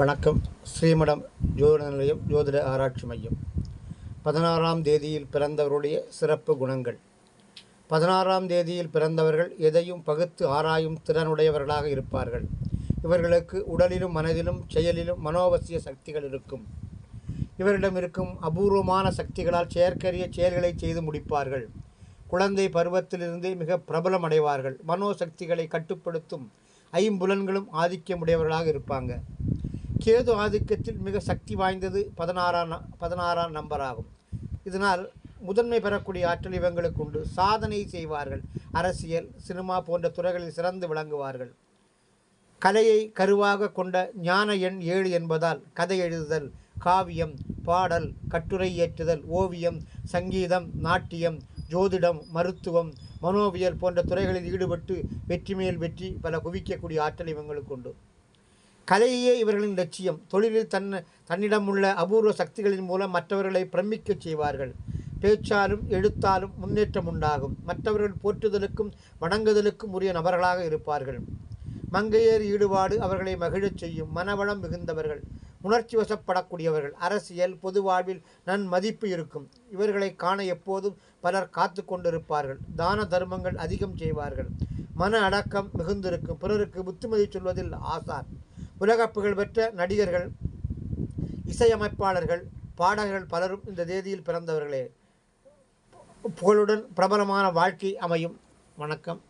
வணக்கம். ஸ்ரீமடம் ஜோதிட நிலையம் ஜோதிட ஆராய்ச்சி மையம். பதினாறாம் தேதியில் பிறந்தவருடைய சிறப்பு குணங்கள். பதினாறாம் தேதியில் பிறந்தவர்கள் எதையும் பகுத்து ஆராயும் திறனுடையவர்களாக இருப்பார்கள். இவர்களுக்கு உடலிலும் மனதிலும் செயலிலும் மனோவசிய சக்திகள் இருக்கும். இவரிடம் இருக்கும் அபூர்வமான சக்திகளால் செயற்கரிய செயல்களை செய்து முடிப்பார்கள். குழந்தை பருவத்திலிருந்தே மிக பிரபலம் அடைவார்கள் மனோசக்திகளை கட்டுப்படுத்தும் ஐம்புலன்களும் ஆதிக்கமுடையவர்களாக இருப்பாங்க. கேது ஆதிக்கத்தில் மிக சக்தி வாய்ந்தது பதினாறாம் பதினாறாம் நம்பர் ஆகும் இதனால் முதன்மை பெறக்கூடிய ஆற்றல் இவங்களுக்கு உண்டு. சாதனை செய்வார்கள். அரசியல் சினிமா போன்ற துறைகளில் சிறந்து விளங்குவார்கள். கலையை கருவாக கொண்ட ஞான எண் ஏழு என்பதால் கதை எழுதுதல் காவியம் பாடல் கட்டுரை இயற்றுதல் ஓவியம் சங்கீதம் நாட்டியம் ஜோதிடம் மருத்துவம் மனோவியல் போன்ற துறைகளில் ஈடுபட்டு வெற்றி மேல் வெற்றி பல குவிக்கக்கூடிய ஆற்றல் இவங்களுக்கு உண்டு. கலையே இவர்களின் லட்சியம். தொழிலில் தன் தன்னிடம் உள்ள அபூர்வ சக்திகளின் மூலம் மற்றவர்களை பிரமிக்கச் செய்வார்கள். பேச்சாலும் எழுத்தாலும் முன்னேற்றம் உண்டாகும். மற்றவர்கள் போற்றுதலுக்கும் வணங்குதலுக்கும் உரிய நபர்களாக இருப்பார்கள். மங்கையர் ஈடுபாடு அவர்களை மகிழச் செய்யும் மனவளம் மிகுந்தவர்கள். உணர்ச்சி வசப்படக்கூடியவர்கள். அரசியல் பொது வாழ்வில் நன்மதிப்பு இருக்கும். இவர்களை காண எப்போதும் பலர் காத்து கொண்டிருப்பார்கள். தான தர்மங்கள் அதிகம் செய்வார்கள். மன அடக்கம் மிகுந்திருக்கும். பிறருக்கு புத்திமதி சொல்வதில் ஆசார் உலக புகழ்பெற்ற நடிகர்கள் இசையமைப்பாளர்கள் பாடகர்கள் பலரும் இந்த தேதியில் பிறந்தவர்களே. புகழுடன் பிரபலமான வாழ்க்கை அமையும். வணக்கம்.